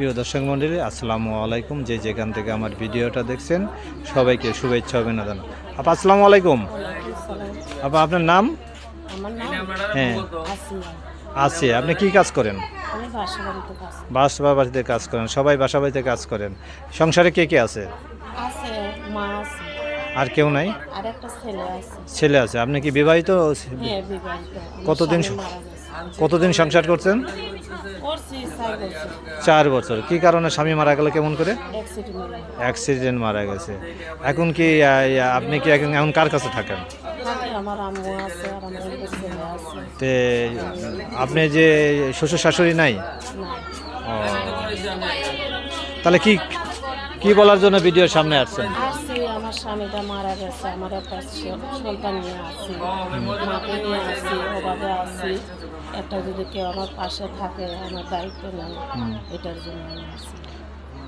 প্রিয় দর্শক মন্ডলী আসসালামু আলাইকুম। যে যেখান থেকে আমার ভিডিওটা দেখছেন সবাইকে শুভেচ্ছা অভিনন্দন। আপা আসসালামু আলাইকুম। আপা আপনার নাম? আমার নাম হ্যাঁ। আছে আপনি কি কাজ করেন? বাসা বাড়িতে কাজ বাড়িতে করেন। সবাই বাসা বাড়িতে কাজ করেন। সংসারে কে কে আছে? আর কেউ নাই? ছেলে আছে। আপনি কি বিবাহিত? হ্যাঁ কতদিন। কতদিন সংসার করছেন? করছি চার বছর। কি কারণে স্বামী মারা গেল কেমন করে? অ্যাক্সিডেন্ট মারা গেছে। এখন কি আপনি কি এখন এখন কার কাছে থাকেন? তে আপনি যে শ্বশুর শাশুড়ি নাই? ও। তাহলে কি কি বলার জন্য ভিডিওর সামনে আসছেন? আমার স্বামীটা মারা গেছে আমার একটা সন্তান নিয়ে আসছি। মাকে নিয়ে আসছি অভাবে আসছি। একটা যদি কেউ আমার পাশে থাকে আমার দায়িত্ব হুম। এটার জন্য আমি আসছি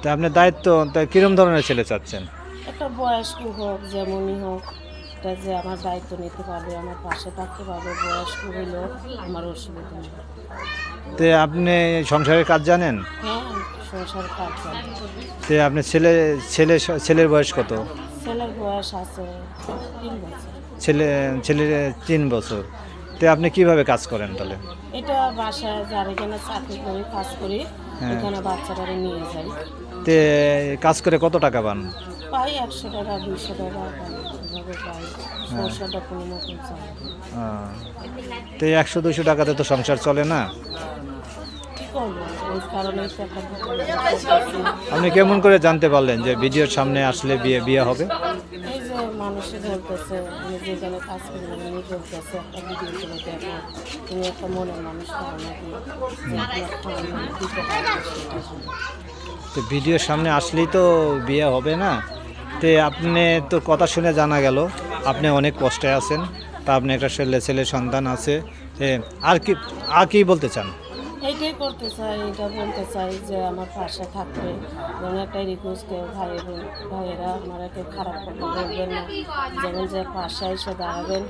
তা আপনার দায়িত্ব তা কিরম ধরনের ছেলে চাচ্ছেন? একটা বয়স্ক হোক যেমনই হোক এটা যে আমার দায়িত্ব নিতে পারবে আমার পাশে থাকতে পারবে বয়স্ক হইলেও আমার অসুবিধা নেই। তে আপনি সংসারের কাজ জানেন? হ্যাঁ সংসার কাজ জানি। তে আপনি ছেলে ছেলে ছেলের বয়স কত? ছেলের বয়স আছে তিন বছর। ছেলে ছেলের তিন বছর। তে আপনি কীভাবে কাজ করেন তাহলে? এটা বাসায় যার এখানে চাকরি করি কাজ করি হ্যাঁ। এখানে বাচ্চাটারে নিয়ে যাই। তে কাজ করে কত টাকা পান? পাই একশো টাকা দুইশো টাকা পাই এভাবে পাই। সংসারটা কোনো মতন চলে তো একশো দুশো টাকাতে তো সংসার চলে না? আপনি কেমন করে জানতে পারলেন যে ভিডিওর সামনে আসলে বিয়ে বিয়ে হবে? এই যে মানুষে বলতেছে আমি যেখানে কাজ করি উনি বলতেছে একটা ভিডিও করে দেখো তুমি একটা মনের মানুষ পাও নাকি যে আপনার খাওয়ানো দিতে পারবে সেটা জন্য। তো ভিডিওর সামনে আসলেই তো বিয়ে হবে না। তে আপনি তো কথা শুনে জানা গেল আপনি অনেক কষ্টে আছেন। তা আপনি একটা ছেলে ছেলে সন্তান আছে। আর কি আর কি বলতে চান? এইটাই করতে চাই, এটা বলতে চাই যে আমার পাশে থাকবে। যেমন একটাই রিকোয়েস্ট কেউ ভাই ভাইয়েরা আমার কেউ খারাপ কথা বলবেন না। যেমন যে পাশে এসে দাঁড়াবেন,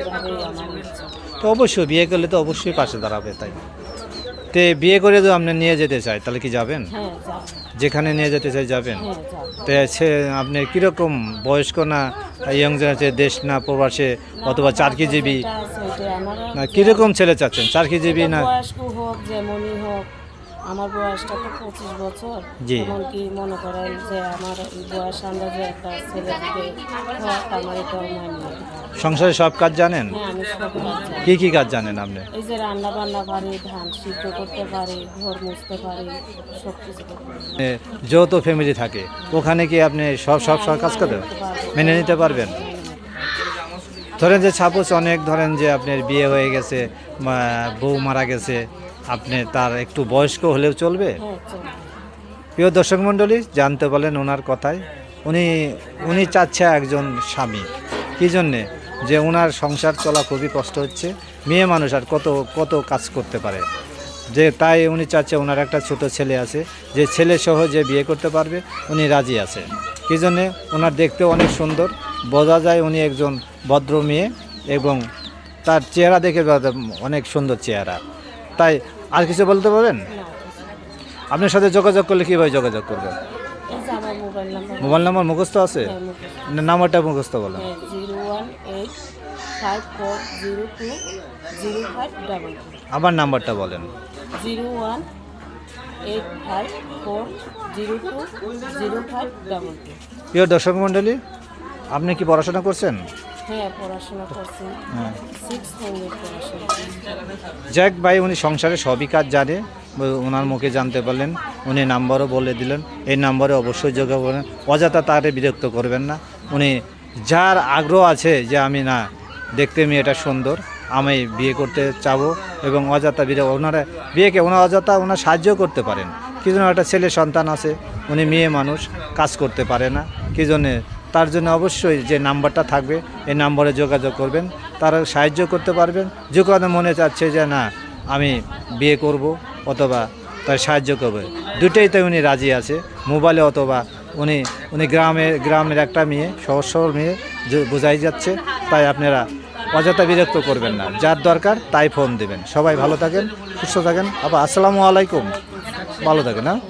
এভাবেই আমার তো অবশ্যই, বিয়ে করলে তো অবশ্যই পাশে দাঁড়াবে, তাই তে বিয়ে করে যদি আপনি নিয়ে যেতে চাই তাহলে কি যাবেন? হ্যাঁ যেখানে নিয়ে যেতে চাই যাবেন? হ্যাঁ তে সে আপনি কীরকম বয়স্ক না ইয়ং জেনারেশন দেশ না প্রবাসে অথবা চারকিজীবী না কীরকম ছেলে চাচ্ছেন? চারকিজীবী না? বয়স্ক হোক যেমনই হোক আমার বয়সটা তো পঁচিশ বছর। এমনকি মনে করেন যে আমার বয়স আন্দাজে একটা ছেলে দিকে আমার এটাও মানিয়ে সংসারে সব কাজ জানেন? হ্যাঁ আমি সব কাজ জানি। কি কি কাজ জানেন আপনি? এই যে রান্না বান্না পারি ধান সিদ্ধ করতে পারি ঘর মুছতে পারি সব কিছু করতে পারি। এ, যৌথ ফ্যামিলি থাকে। ওখানে কি আপনি সব সব সব কাজ করতে মেনে নিতে পারবেন? ধরেন যে সাপোজ অনেক ধরেন যে আপনার বিয়ে হয়ে গেছে মা- বউ মারা গেছে আপনি তার একটু বয়স্ক হলেও চলবে? হ্যাঁ প্রিয় দর্শক মণ্ডলী জানতে পারলেন ওনার কথায়। উনি উনি চাচ্ছে একজন স্বামী। কী জন্যে? যে ওনার সংসার চলা খুবই কষ্ট হচ্ছে। মেয়ে মানুষ আর কত কত কাজ করতে পারে। যে তাই উনি চাচ্ছে ওনার একটা ছোট ছেলে আছে। যে ছেলে সহ যে বিয়ে করতে পারবে উনি রাজি আছে। কী জন্যে? ওনার দেখতে অনেক সুন্দর। বোঝা যায় উনি একজন ভদ্র মেয়ে এবং তার চেহারা দেখে অনেক সুন্দর চেহারা। তাই আর কিছু বলতে পারবেন আপনার সাথে যোগাযোগ করলে কীভাবে যোগাযোগ করবেন? Mobile number. মুখস্থ আছে? হ্যাঁ নাম্বারটা মুখস্থ বলেন। হ্যাঁ eight five four zero two zero five double two আবার নাম্বারটা বলেন। Zero one eight five four zero two zero five double two প্রিয় দর্শক মণ্ডলী আপনি কি পড়াশোনা করছেন? হ্যাঁ পড়াশোনা করছি। হ্যাঁ। সিক্স পড়াশোনা। করছি। ভাই উনি সংসারে সবই কাজ জানে ওনার মুখে জানতে পারলেন উনি নাম্বারও বলে দিলেন এই নাম্বারে অবশ্যই যোগাযোগ করেন। অযথা তারে বিরক্ত করবেন না। উনি যার আগ্রহ আছে যে আমি না, দেখতে মেয়েটা সুন্দর, আমি বিয়ে করতে চাবো এবং অযথা বিরে ওনারা বিয়েকে ওনার অযথা ওনার সাহায্য করতে পারেন। কী জন্য একটা ছেলে সন্তান আছে, উনি মেয়ে মানুষ, কাজ করতে পারে না, কী জন্যে? তার জন্য অবশ্যই যে নাম্বারটা থাকবে, এই নাম্বারে যোগাযোগ করবেন, তারা সাহায্য করতে পারবেন। যে কথা মনে চাচ্ছে যে না, আমি বিয়ে করব অথবা তার সাহায্য করবে। দুটোই তো উনি রাজি আছে, মোবাইলে অথবা উনি উনি গ্রামের গ্রামের একটা মেয়ে সহজ সরল মেয়ে বোঝাই যাচ্ছে, তাই আপনারা অযথা বিরক্ত করবেন না। যার দরকার তাই ফোন দেবেন। সবাই ভালো থাকেন, সুস্থ থাকেন। আবার আসসালামু আলাইকুম। ভালো থাকেন হ্যাঁ?